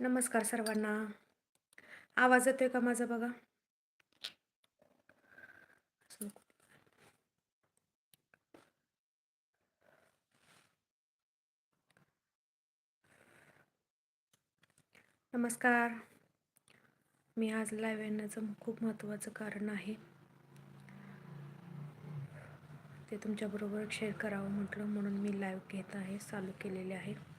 नमस्कार सर्वांना. आवाज येतोय का माझा बघा? नमस्कार. मी आज लाईव्ह येण्याचं खूप महत्त्वाचं कारण आहे. ते तुमच्याबरोबर शेअर करावं म्हटलं म्हणून मी लाईव्ह घेत आहे चालू केलेले आहे.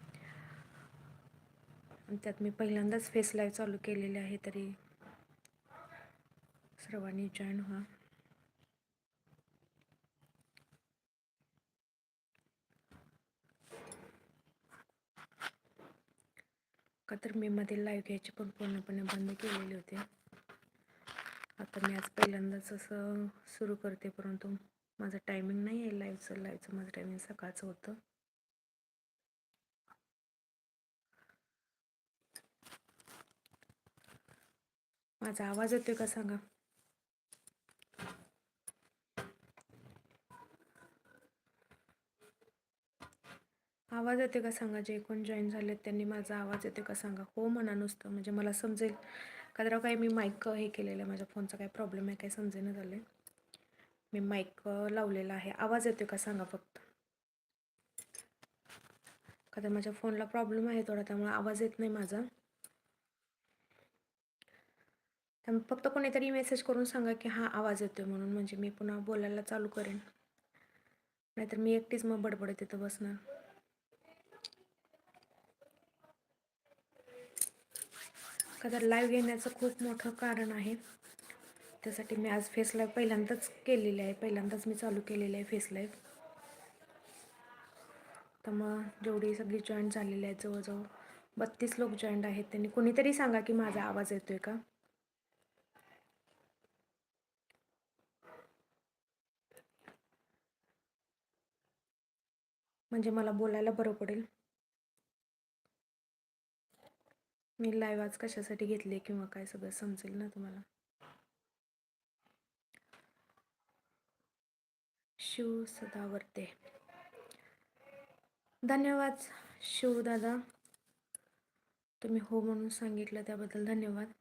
त्यात मी पहिल्यांदाच फेस लाईव्ह चालू केलेले आहे तरी सर्वांनी जॉईन व्हा. का तर मी मध्ये लाईव्ह घ्यायचे पण पूर्णपणे बंद केलेले होते. आता मी आज पहिल्यांदाच असं सुरू करते परंतु माझं टायमिंग नाही आहे लाईव्हचं लाईव्हचं माझं टायमिंग सकाळचं होतं. माझा आवाज येतोय का सांगा? आवाज येते का सांगा? जे कोण जॉईन झालेत त्यांनी माझा आवाज येते का सांगा? हो म्हणा नुसतं. म्हणजे मला समजेल. का तर काही मी माईक हे केलेलं आहे. माझ्या फोनचा काय प्रॉब्लेम आहे. काय समजेना झालं मी माईक लावलेला आहे. आवाज येतो का सांगा फक्त? का तर माझ्या फोनला प्रॉब्लेम आहे थोडा. त्यामुळे आवाज येत नाही माझा. त्यामुळे फक्त कोणीतरी मेसेज करून सांगा की हा आवाज येतोय म्हणून. म्हणजे मी पुन्हा बोलायला चालू करेन. नाहीतर मी एकटीच मग बडबडत तिथं बसणार का तर लाईव्ह घेण्याचं खूप मोठं कारण आहे. त्यासाठी मी आज फेस लाईव्ह पहिल्यांदाच केलेली आहे. पहिल्यांदाच मी चालू केलेली आहे फेस लाईव्ह तर मग जेवढी सगळी जॉईंट झालेली आहेत जवळजवळ बत्तीस लोक जॉईंट आहेत. त्यांनी कोणीतरी सांगा की माझा आवाज येतोय का? म्हणजे मला बोलायला बरं पडेल. मी लाईव्ह आज कशासाठी घेतले किंवा काय सगळं समजेल ना तुम्हाला? शिव सदावर्ते. धन्यवाद शिव दादा. तुम्ही हो म्हणून सांगितलं त्याबद्दल धन्यवाद.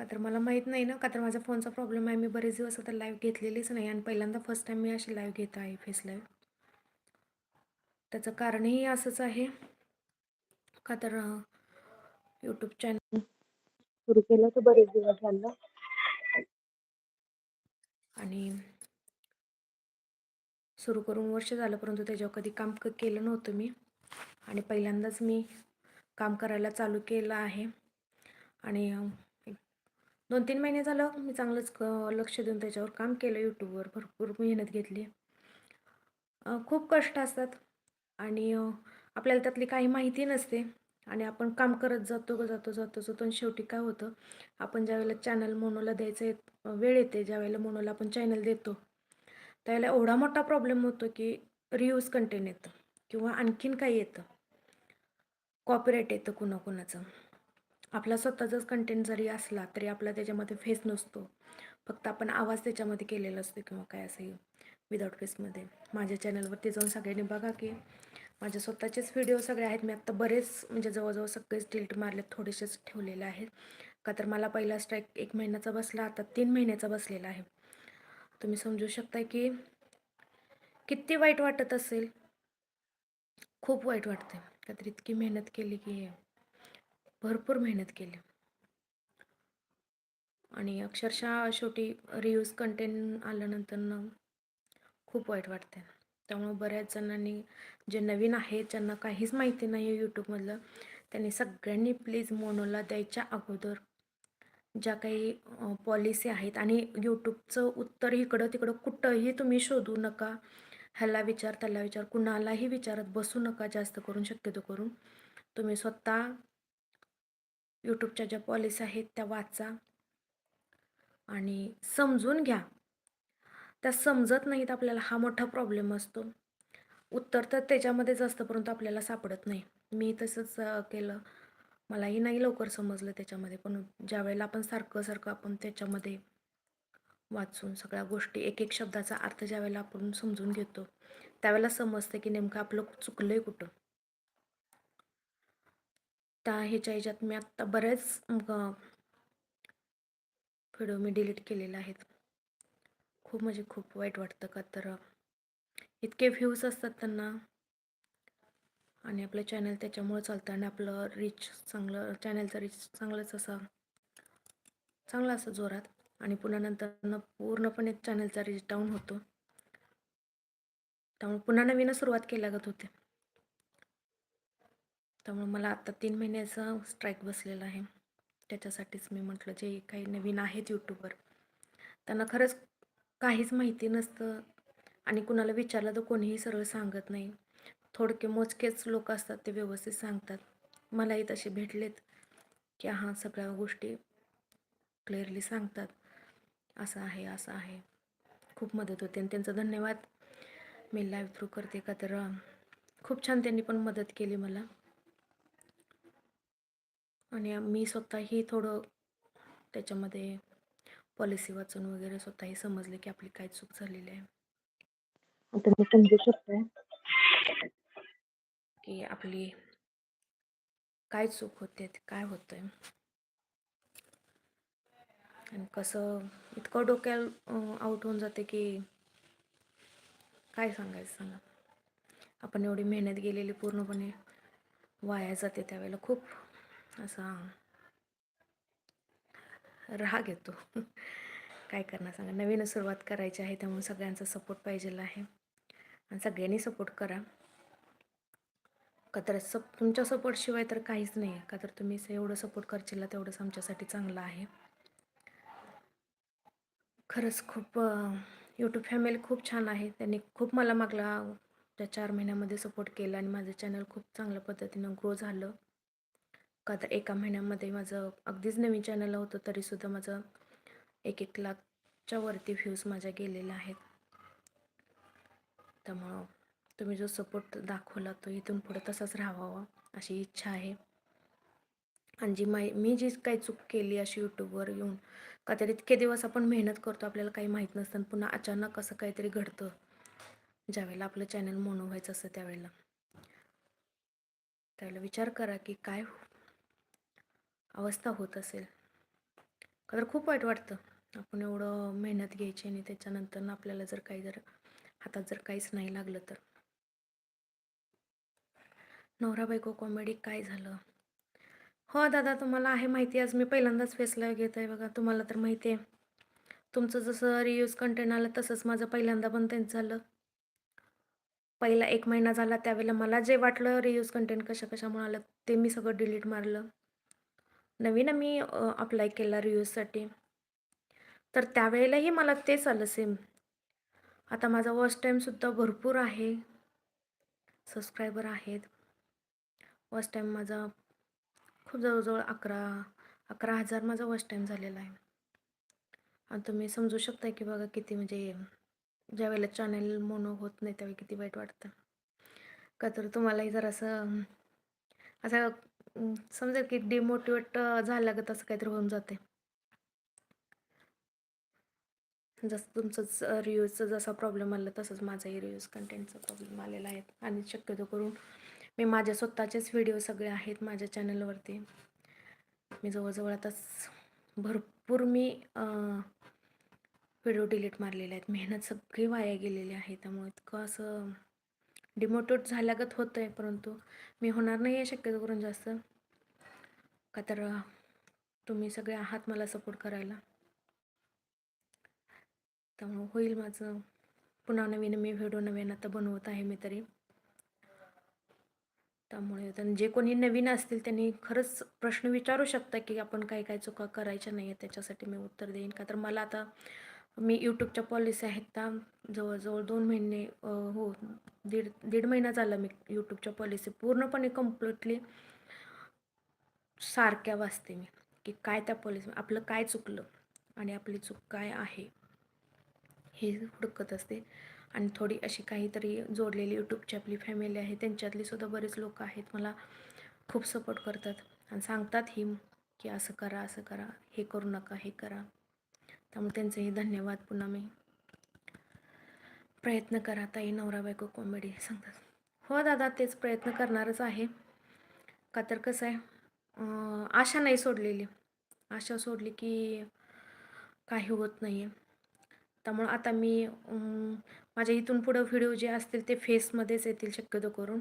का तर मला माहीत नाही ना का तर माझा फोनचा प्रॉब्लेम आहे. मी बरेच दिवस आता लाईव्ह घेतलेलीच नाही आणि पहिल्यांदा फर्स्ट टाईम मी अशी लाईव्ह घेत आहे फेस लाईव्ह त्याचं कारणही असंच आहे. का तर यूट्यूब चॅनल सुरू केलं तर बरेच दिवस झालं. आणि सुरू करून वर्ष झालं परंतु त्याच्यावर कधी काम केलं नव्हतं मी. आणि पहिल्यांदाच मी काम करायला चालू केलं आहे. आणि दोन तीन महिने झालं मी चांगलंच क लक्ष देऊन त्याच्यावर काम केलं यूट्यूबवर भरपूर मेहनत घेतली. खूप कष्ट असतात आणि आपल्याला त्यातली काही माहिती नसते आणि आपण काम करत जातो ग जातो जातो जातो आणि शेवटी काय होतं आपण ज्यावेळेला चॅनल मोनोला द्यायचं येत वेळ येते ज्यावेळेला मोनोला आपण चॅनल देतो त्यावेळेला एवढा मोठा प्रॉब्लेम होतो की रियूज कंटेंट येतं किंवा आणखीन काही येतं. कॉपीराईट येतं कुणाकुणाचं. आपला स्वतःचाच कंटेंट जरी असला तरी आपला त्याच्यामध्ये फेस नसतो. फक्त आपण आवाज त्याच्यामध्ये केलेला असतो किंवा काय असं विदाऊट फेसमध्ये माझ्या चॅनलवरती जाऊन सगळ्यांनी बघा की माझे स्वतःचेच व्हिडिओ सगळे आहेत. मी आत्ता बरेच म्हणजे जवळजवळ सगळेच डिलीट मारले थोडेसेच ठेवलेले आहेत. का तर मला पहिला स्ट्राईक एक महिन्याचा बसला आता तीन महिन्याचा बसलेला आहे. तुम्ही समजू शकता की किती वाईट वाटत असेल. खूप वाईट वाटते का तर इतकी मेहनत केली की भरपूर मेहनत केली. आणि अक्षरशः शेवटी रिव्ह्यूज कंटेंट आल्यानंतर खूप वाईट वाटते त्यामुळे बऱ्याच जणांनी जे नवीन आहेत ज्यांना काहीच माहिती नाही आहे यूट्यूबमधलं त्यांनी सगळ्यांनी प्लीज मोनोला द्यायच्या अगोदर ज्या काही पॉलिसी आहेत आणि यूट्यूबचं उत्तर इकडं तिकडं कुठंही तुम्ही शोधू नका. ह्याला विचार त्याला विचार कुणालाही विचारत बसू नका जास्त करून शक्यतो करून. तुम्ही स्वतः यूट्यूबच्या ज्या पॉलिसी आहेत त्या वाचा आणि समजून घ्या. त्या समजत नाहीत आपल्याला हा मोठा प्रॉब्लेम असतो. उत्तर तर त्याच्यामध्येच असतं परंतु आपल्याला सापडत नाही. मी तसंच केलं. मलाही नाही लवकर समजलं त्याच्यामध्ये पण ज्यावेळेला आपण सारखं सारखं आपण त्याच्यामध्ये वाचून सगळ्या गोष्टी एक एक शब्दाचा अर्थ ज्यावेळेला आपण समजून घेतो त्यावेळेला समजतं की नेमकं आपलं चुकलं आहे कुठं. त्या ह्याच्या ह्याच्यात मी आत्ता बरेच व्हिडिओ मी डिलीट केलेले आहेत. खूप म्हणजे खूप वाईट वाटतं का तर इतके व्ह्यूज असतात त्यांना. आणि आपलं चॅनल त्याच्यामुळं चालतं आणि आपलं रीच चांगलं चॅनलचं रीच चांगलंच असं चांगलं असं जोरात. आणि पुन्हा नंतर पूर्णपणे चॅनलचा रीच डाऊन होतो. त्यामुळे पुन्हा नवीन सुरुवात केल्यागत होते. त्यामुळे मला आत्ता तीन महिन्याचा स्ट्राईक बसलेला आहे. त्याच्यासाठीच मी म्हटलं जे काही नवीन आहेत यूट्यूबर त्यांना खरंच काहीच माहिती नसतं आणि कुणाला विचारलं तर कोणीही सरळ सांगत नाही. थोडके मोजकेच लोक असतात ते व्यवस्थित सांगतात. मलाही तसे भेटलेत की हां सगळ्या गोष्टी क्लिअरली सांगतात. असं आहे असं आहे. खूप मदत होते. आणि त्यांचा धन्यवाद. मी लाईव्ह थ्रू करते का तर खूप छान त्यांनी पण मदत केली मला. आणि मी स्वतःही थोडं त्याच्यामध्ये पॉलिसी वाचून वगैरे स्वतःही समजले की आपली काय चूक झालेली आहे. आता मी समजू शकते. की आपली काय चूक होते काय होतंय. आणि कसं इतकं डोक्या आउट होऊन जाते की काय सांगायचं सांगा. आपण एवढी मेहनत गेलेली पूर्णपणे वाया जाते त्यावेळेला खूप. असा राग येतो. काय करणार सांगा? नवीन सुरुवात करायची आहे त्यामुळे सगळ्यांचा सपोर्ट पाहिजे आहे. आणि सगळ्यांनी सपोर्ट करा. का तर सप तुमच्या सपोर्टशिवाय तर काहीच नाही आहे. का तर तुम्ही एवढं सपोर्ट करशील तेवढंच आमच्यासाठी चांगलं आहे. खरंच खूप यूट्यूब फॅमिली खूप छान आहे. त्यांनी खूप मला मागला त्या चार महिन्यामध्ये सपोर्ट केला आणि माझं चॅनल खूप चांगल्या पद्धतीनं ग्रो झालं. का तर एका महिन्यामध्ये माझं अगदीच नवीन चॅनल होतं तरीसुद्धा माझं एक एक लाखच्या वरती व्ह्यूज माझ्या गेलेल्या आहेत. त्यामुळं तुम्ही जो सपोर्ट दाखवला तो इथून पुढे तसाच राहावा अशी इच्छा आहे. आणि जी माही मी जी काही चूक केली अशी यूट्यूबवर येऊन का तरी इतके दिवस आपण मेहनत करतो आपल्याला काही माहीत नसतं पुन्हा अचानक असं काहीतरी घडतं ज्यावेळेला आपलं चॅनल मोनो व्हायचं असतं त्यावेळेला. त्यावेळेला विचार करा की काय अवस्था होत असेल. तर खूप वाईट वाटतं. आपण एवढं मेहनत घ्यायची आणि त्याच्यानंतर आपल्याला जर काही जर हातात जर काहीच नाही लागलं तर. नवरा बायको कॉमेडी काय झालं? हो दादा तुम्हाला आहे माहिती. आज मी पहिल्यांदाच फेसला घेत आहे बघा. तुम्हाला तर माहिती आहे. तुमचं जसं रियूज कंटेंट आलं तसंच माझं पहिल्यांदा पण त्यांचं झालं. पहिला एक महिना झाला त्यावेळेला मला जे वाटलं रियूज कंटेंट कशा कशामुळे आलं ते मी सगळं डिलीट मारलं. नवीन मी अप्लाय केला रिव्ह्यूजसाठी तर त्यावेळेलाही मला तेच आलं सेम आता माझा वॉच टाईमसुद्धा भरपूर आहे. सबस्क्रायबर आहेत. वॉच टाईम माझा खूप जवळजवळ अकरा अकरा हजार माझा वॉच टाईम झालेला आहे. आणि तुम्ही समजू शकता की बघा किती म्हणजे ज्या वेळेला चॅनल मोनो होत नाही त्यावेळी किती वाईट वाटतं. का तर तुम्हालाही जर असं असं समजेल की डिमोटिवेट झालं का तसं काहीतरी होऊन जाते जसं तुमचंच रिव्ह्यूजचा जसा प्रॉब्लेम आला तसंच माझाही रिव्ह्यूज कंटेंटचा प्रॉब्लेम आलेला आहे. आणि शक्यतो करून मी माझ्या स्वतःचेच व्हिडिओ सगळे आहेत माझ्या चॅनलवरती मी जवळजवळ आता भरपूर मी व्हिडिओ डिलीट मारलेले आहेत. मेहनत सगळी वाया गेलेली आहे. त्यामुळे इतकं असं डिमोटिवेट झाल्यागत होतं आहे परंतु मी होणार नाही आहे शक्यतो करून जास्त. का तर तुम्ही सगळे आहात मला सपोर्ट करायला. त्यामुळं होईल माझं. पुन्हा नवीन मी व्हिडिओ नवीन आता बनवत आहे मी तरी. त्यामुळे जे कोणी नवीन असतील त्यांनी खरंच प्रश्न विचारू शकता की आपण काय काय चुका करायच्या नाही आहे त्याच्यासाठी मी उत्तर देईन. का तर मला आता मी यूट्यूबच्या पॉलिसी आहेत त्या जवळजवळ दोन महिने हो दीड दीड महिना झाला मी यूट्यूबच्या पॉलिसी पूर्णपणे कम्प्लिटली सारख्या वाचते मी. की काय त्या पॉलिसी आपलं काय चुकलं आणि आपली चूक काय आहे हे हुडकत असते. आणि थोडी अशी काहीतरी जोडलेली यूट्यूबची आपली फॅमिली आहे त्यांच्यातली सुद्धा बरेच लोक आहेत मला खूप सपोर्ट करतात. आणि सांगतात ही की असं करा असं करा हे करू नका हे करा. त्यामुळे त्यांचंही धन्यवाद. पुन्हा मी प्रयत्न करा ताई नवरा बायको कॉमेडी सांगतात. हो दादा तेच प्रयत्न करणारच आहे. का तर कसं आहे आशा नाही सोडलेली. आशा सोडली की काही होत नाही आहे त्यामुळं आता मी माझ्या इथून पुढं व्हिडिओ जे असतील ते फेसमध्येच येतील शक्यतो करून.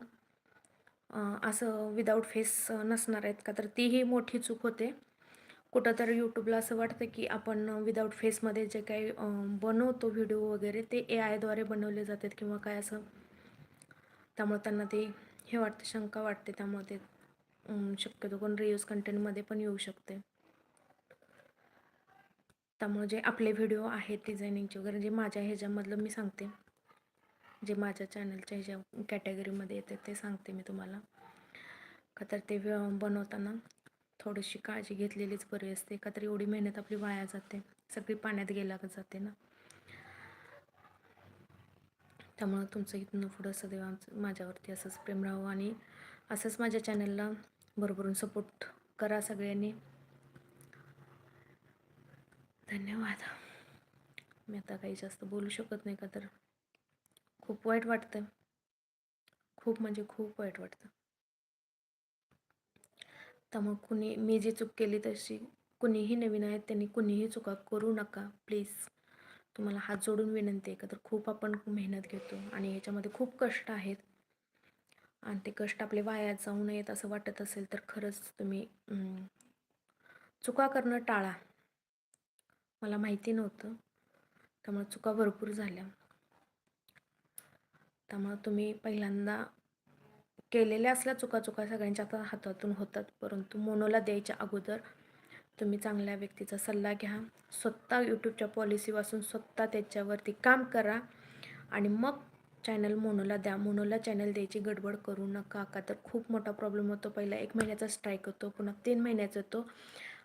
असं विदाऊट फेस नसणार आहेत. का तर तीही मोठी चूक होते. कुठं तर यूट्यूबला असं वाटतं की आपण विदाऊट फेसमध्ये जे काही बनवतो व्हिडिओ वगैरे ते ए आयद्वारे बनवले जातात किंवा काय असं. त्यामुळे त्यांना ते हे वाटतं शंका वाटते. त्यामुळे ते शक्यतो कोण रियूज कंटेंटमध्ये पण येऊ शकते. त्यामुळे जे आपले व्हिडिओ आहेत डिझायनिंगचे वगैरे जे माझ्या ह्याच्यामधलं मी सांगते. जे माझ्या चॅनलच्या ह्याच्या कॅटेगरीमध्ये येते ते सांगते मी तुम्हाला. का तर ते व्य- बनवताना. थोडीशी काळजी घेतलेलीच बरी असते. का तर एवढी मेहनत आपली वाया जाते. सगळी पाण्यात गेला जाते ना. त्यामुळं तुमचं इथनं पुढं सदैव आमचं माझ्यावरती असंच प्रेम राहावं आणि असंच माझ्या चॅनलला भरभरून सपोर्ट करा सगळ्यांनी. धन्यवाद. मी आता काही जास्त बोलू शकत नाही का तर खूप वाईट वाटतं खूप म्हणजे खूप वाईट वाटतं. त्यामुळे कुणी मी जी चूक केली तशी कुणीही नवीन आहेत त्यांनी कुणीही चुका करू नका प्लीज तुम्हाला हात जोडून विनंती आहे का? तर खूप आपण मेहनत घेतो आणि याच्यामध्ये खूप कष्ट आहेत. आणि ते कष्ट आपले वाया जाऊ नयेत असं वाटत असेल तर खरंच तुम्ही चुका करणं टाळा. मला माहिती नव्हतं. त्यामुळे चुका भरपूर झाल्या. त्यामुळं तुम्ही पहिल्यांदा केलेल्या असल्या चुका चुका सगळ्यांच्या आता हातातून होतात. परंतु मोनोला द्यायच्या अगोदर तुम्ही चांगल्या व्यक्तीचा सल्ला घ्या. स्वतः यूट्यूबच्या पॉलिसी वाचून स्वतः त्याच्यावरती काम करा आणि मग चॅनल मोनोला द्या. मोनोला चॅनल द्यायची गडबड करू नका. का तर खूप मोठा प्रॉब्लेम होतो. पहिला एक महिन्याचा स्ट्राईक होतो. पुन्हा तीन महिन्याचा येतो.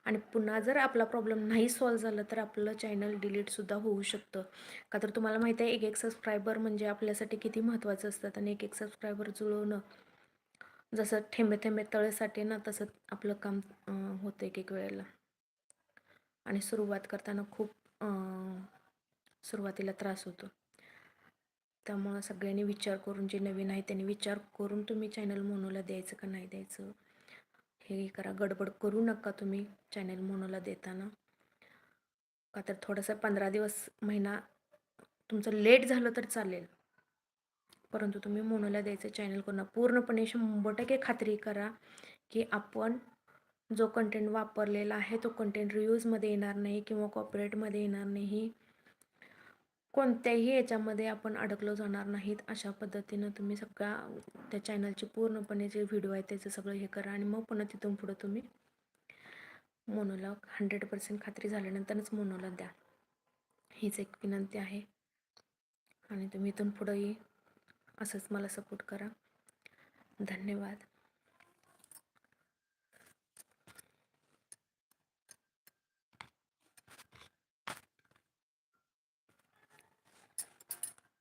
आणि पुन्हा जर आपला प्रॉब्लेम नाही सॉल्व झाला तर आपलं चॅनल डिलीटसुद्धा होऊ शकतं. का तर तुम्हाला माहिती आहे एक एक सबस्क्रायबर म्हणजे आपल्यासाठी किती महत्त्वाचं असतात आणि एक एक सबस्क्रायबर जुळवणं जसं थेंबे थेंबे तळेसाठी ना तसं आपलं काम होतं एक एक वेळेला. आणि सुरुवात करताना खूप सुरुवातीला त्रास होतो. त्यामुळं सगळ्यांनी विचार करून जे नवीन आहे त्यांनी विचार करून तुम्ही चॅनल मोनोला द्यायचं का नाही द्यायचं? हे करा गडबड करू नका तुम्ही चॅनल मोनोला देताना. का तर थोडंसं पंधरा दिवस महिना तुमचं लेट झालं तर चालेल. परंतु तुम्ही मोनोला द्यायचं चॅनल करून पूर्णपणे शंभर टक्के खात्री करा की आपण जो कंटेंट वापरलेला आहे तो कंटेंट रिव्ह्यूजमध्ये येणार नाही किंवा कॉपरेटमध्ये येणार नाही. कोणत्याही याच्यामध्ये आपण अडकलो जाणार नाहीत. अशा पद्धतीनं तुम्ही सगळ्या त्या चॅनलचे पूर्णपणे जे व्हिडिओ आहे त्याचं सगळं हे करा आणि मग पुन्हा तिथून पुढं तुम्ही मोनोला हंड्रेड पर्सेंट खात्री झाल्यानंतरच मोनोला द्या. हीच एक विनंती आहे. आणि तुम्ही इथून पुढंही असंच मला सपोर्ट करा. धन्यवाद.